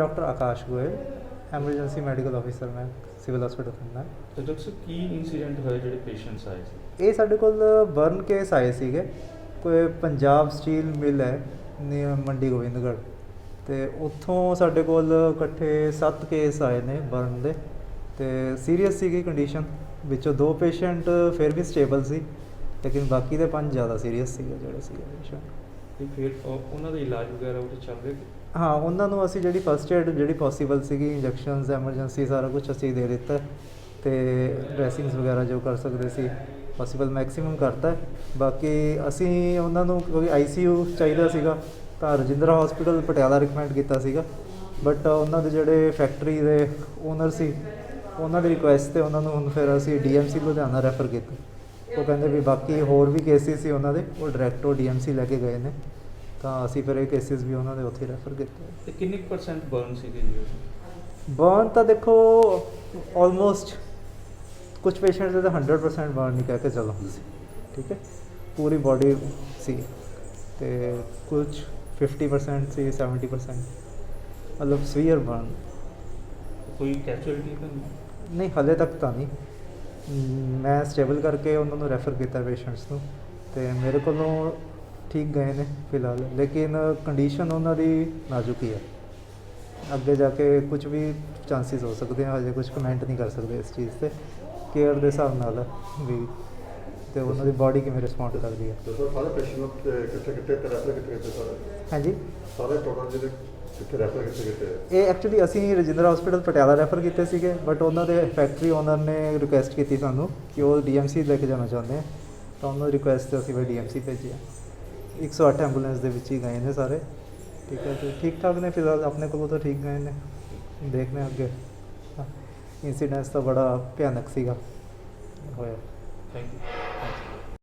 Doctor Akash Goyal emergency medical officer ਮੈਂ civil hospital Khanna ਤੇ doctor ਸਾਹਿਬ ਕੀ incident ਹੋਇਆ ਜਿਹੜੇ ਪੇਸ਼ੈਂਟਸ ਆਏ ਸੀ? ਇਹ ਸਾਡੇ ਕੋਲ ਬਰਨ ਕੇਸ ਆਏ ਸੀਗੇ। ਕੋਈ ਪੰਜਾਬ ਸਟੀਲ ਮਿਲ ਹੈ ਨੀ- ਮੰਡੀ ਗੋਬਿੰਦਗੜ੍ਹ। ਤੇ ਉੱਥੋਂ ਸਾਡੇ ਕੋਲ ਇਕੱਠੇ 7 ਕੇਸ ਆਏ ਨੇ ਬਰਨ ਦੇ। ਤੇ ਸੀਰੀਅਸ ਸੀਗੀ ਕੰਡੀਸ਼ਨ ਵਿੱਚੋਂ ਦੋ ਪੇਸ਼ੈਂਟ ਫਿਰ ਵੀ ਸਟੇਬਲ ਸੀ ਲੇਕਿਨ ਬਾਕੀ ਦੇ ਪੰਜ ਜ਼ਿਆਦਾ ਸੀਰੀਅਸ ਸੀਗੇ ਜਿਹੜੇ ਸੀਗੇ ਪੇਸ਼ੈਂਟ ਤੇ ਫਿਰ ਉਹ- ਉਹਨਾਂ ਦਾ ਇਲਾਜ ਵਗੈਰਾ ਉਹ ਚੱਲ ਰਿਹਾ ਕਿ ਹਾਂ, ਉਹਨਾਂ ਨੂੰ ਅਸੀਂ ਜਿਹੜੀ ਫਸਟ ਏਡ ਜਿਹੜੀ ਪੋਸੀਬਲ ਸੀਗੀ ਇੰਜੈਕਸ਼ਨਸ ਐਮਰਜੈਂਸੀ ਸਾਰਾ ਕੁਝ ਅਸੀਂ ਦੇ ਦਿੱਤਾ ਤੇ ਡਰੈਸਿੰਗਸ ਵਗੈਰਾ ਜੋ ਕਰ ਸਕਦੇ ਸੀ ਪੋਸੀਬਲ ਮੈਕਸਿਮਮ ਕਰਤਾ ਹੈ। ਬਾਕੀ ਅਸੀਂ ਉਹਨਾਂ ਨੂੰ ਕਿਉਂਕਿ ਆਈਸੀਯੂ ਚਾਹੀਦਾ ਸੀਗਾ, ਤਾਂ ਰਜਿੰਦਰਾ ਹਸਪੀਟਲ ਪਟਿਆਲਾ ਰਿਕਮੈਂਡ ਕੀਤਾ ਸੀਗਾ। ਬਟ ਉਹਨਾਂ ਦੇ ਜਿਹੜੇ ਫੈਕਟਰੀ ਦੇ ਓਨਰ ਸੀ, ਉਹਨਾਂ ਦੀ ਰਿਕੁਐਸਟ ਤੇ ਉਹਨਾਂ ਨੂੰ ਹੁਣ ਫਿਰ ਅਸੀਂ ਡੀਐਮਸੀ ਲੁਧਿਆਣਾ ਰੈਫਰ ਕੀਤਾ। ਉਹ ਕਹਿੰਦੇ ਵੀ ਬਾਕੀ ਹੋਰ ਵੀ ਕੇਸਿਸ ਸੀ ਉਹਨਾਂ ਦੇ ਉਹ ਡਾਇਰੈਕਟ ਉਹ ਡੀਐਮਸੀ ਲੈ ਕੇ ਗਏ ਨੇ। ਤਾਂ ਅਸੀਂ ਫਿਰ ਇਹ ਕੇਸਿਸ ਵੀ ਉਹਨਾਂ ਦੇ ਉੱਥੇ ਰੈਫਰ ਕੀਤੇ। ਤੇ ਕਿੰਨੇ ਪਰਸੈਂਟ ਬਰਨ ਸੀਗੇ ਜੀ? ਬਰਨ ਤਾਂ ਦੇਖੋ ਆਲਮੋਸਟ ਕੁਝ ਪੇਸ਼ੈਂਟਸ ਦੇ ਤਾਂ 100% ਬਰਨ ਨਹੀਂ ਕਹਿ ਕੇ ਚੱਲੋ। ਠੀਕ ਹੈ? ਪੂਰੀ ਬਾਡੀ ਸੀ। ਤੇ ਕੁਝ 50% ਸੀ 70% ਮਤਲਬ ਸਵੀਅਰ ਬਰਨ ਕੋਈ ਕੈਜੁਅਲਟੀ ਤਾਂ ਨਹੀਂ ਹਲੇ ਤੱਕ ਤਾਂ ਨਹੀਂ। ਮ, ਸਟੇਬਲ ਕਰਕੇ ਉਹਨਾਂ ਨੂੰ ਰੈਫਰ ਕੀਤਾ ਪੇਸ਼ੈਂਟਸ ਨੂੰ ਤੇ ਮੇਰੇ ਕੋਲੋਂ ਠੀਕ ਗਏ ਨੇ ਫਿਲਹਾਲ ਲੇਕਿਨ ਕੰਡੀਸ਼ਨ ਉਹਨਾਂ ਦੀ ਨਾਜ਼ੁਕ ਹੀ ਹੈ। ਅੱਗੇ ਜਾ ਕੇ ਕੁਝ ਵੀ ਚਾਂਸਸ ਹੋ ਸਕਦੇ ਆ ਹਜੇ ਕੁਝ ਕਮੈਂਟ ਨਹੀਂ ਕਰ ਸਕਦੇ ਇਸ ਚੀਜ਼ ਤੇ। ਕੇਅਰ ਦੇ ਹਿਸਾਬ ਨਾਲ ਵੀ ਤੇ ਉਹਨਾਂ ਦੀ ਬਾਡੀ ਕਿਵੇਂ ਰਿਸਪੌਂਡ ਕਰਦੀ ਹੈ। ਦੱਸੋ ਸਾਰੇ ਪੇਸ਼ੈਂਟ ਕਿੱਥੇ ਕਿੱਥੇ ਤੇ ਰੈਫਰ ਕਿੱਥੇ ਕਿੱਥੇ ਸਾਰੇ? ਹਾਂਜੀ? ਸਾਰੇ ਟੋਟਲ ਜਿਹੜੇ ਕਿੱਥੇ ਰੈਫਰ ਕਿੱਥੇ ਕਿੱਥੇ ਹੈ? ਇਹ ਐਕਚੁਅਲੀ ਅਸੀਂ ਰਜਿੰਦਰਾ ਹਸਪੀਟਲ ਪਟਿਆਲਾ ਰੈਫਰ ਕੀਤੇ ਸੀਗੇ ਬਟ ਉਹਨਾਂ ਦੇ ਫੈਕਟਰੀ ਓਨਰ ਨੇ ਰਿਕੁਐਸਟ ਕੀਤੀ ਸਾਨੂੰ ਕਿ ਉਹ ਡੀਐਮਸੀ ਲੈ ਕੇ ਜਾਣਾ ਚਾਹੁੰਦੇ ਆ। ਤਾਂ ਉਹਨਾਂ ਦੀ ਰਿਕੁਐਸਟ ਤੇ ਅਸੀਂ ਫਿਰ ਡੀਐਮਸੀ ਭੇਜਿਆ 108 ਐਂਬੂਲੈਂਸ ਦੇ ਵਿੱਚ ਹੀ ਗਏ ਨੇ ਸਾਰੇ। ਠੀਕ ਹੈ ਤੇ ਠੀਕ ਠਾਕ ਨੇ ਫਿਲਹਾਲ ਆਪਣੇ ਕੋਲੋਂ ਤਾਂ ਠੀਕ ਗਏ ਨੇ। ਦੇਖਦੇ ਹਾਂ ਅੱਗੇ। ਇੰਸੀਡੈਂਸ ਤਾਂ ਬੜਾ ਭਿਆਨਕ ਸੀਗਾ। ਹੋਇਆ। Thank you